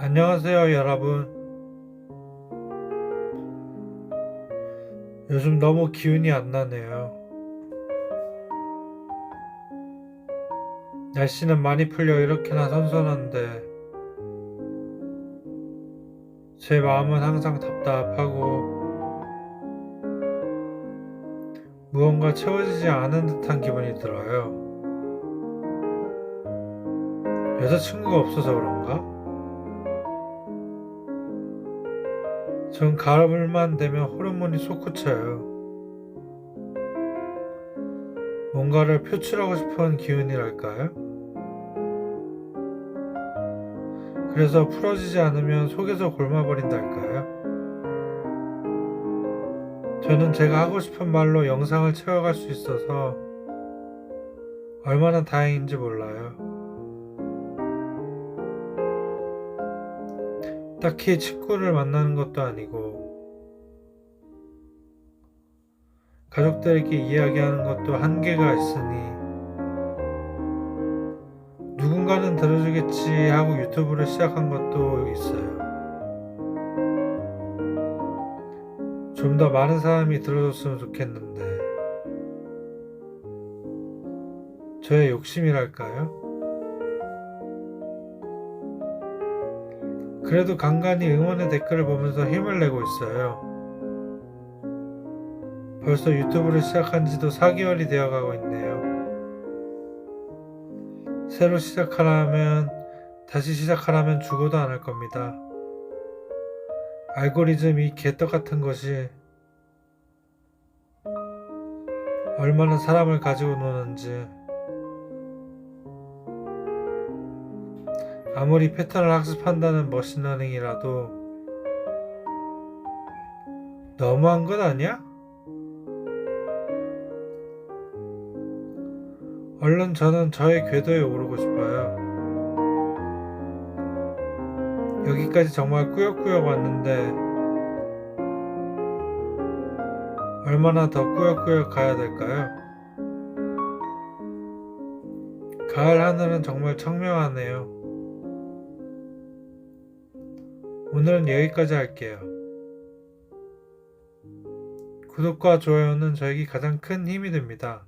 안녕하세요, 여러분. 요즘 너무 기운이 안 나네요. 날씨는 많이 풀려 이렇게나 선선한데, 제 마음은 항상 답답하고, 무언가 채워지지 않은 듯한 기분이 들어요. 여자친구가 없어서 그런가? 전 가을만 되면 호르몬이 솟구쳐요. 뭔가를 표출하고 싶은 기운이랄까요? 그래서 풀어지지 않으면 속에서 골마버린달까요? 저는 제가 하고 싶은 말로 영상을 채워갈 수 있어서 얼마나 다행인지 몰라요. 딱히 친구를 만나는 것도 아니고, 가족들에게 이야기하는 것도 한계가 있으니, 누군가는 들어주겠지 하고 유튜브를 시작한 것도 있어요. 좀 더 많은 사람이 들어줬으면 좋겠는데, 저의 욕심이랄까요? 그래도 간간히 응원의 댓글을 보면서 힘을 내고 있어요. 벌써 유튜브를 시작한 지도 4개월이 되어 가고 있네요. 새로 시작하려면, 다시 시작하려면 죽어도 안 할 겁니다. 알고리즘 이 개떡 같은 것이 얼마나 사람을 가지고 노는지 아무리 패턴을 학습한다는 머신러닝이라도 너무한 것 아니야? 얼른 저는 저의 궤도에 오르고 싶어요. 여기까지 정말 꾸역꾸역 왔는데 얼마나 더 꾸역꾸역 가야 될까요? 가을 하늘은 정말 청명하네요. 오늘은 여기까지 할게요. 구독과 좋아요는 저에게 가장 큰 힘이 됩니다.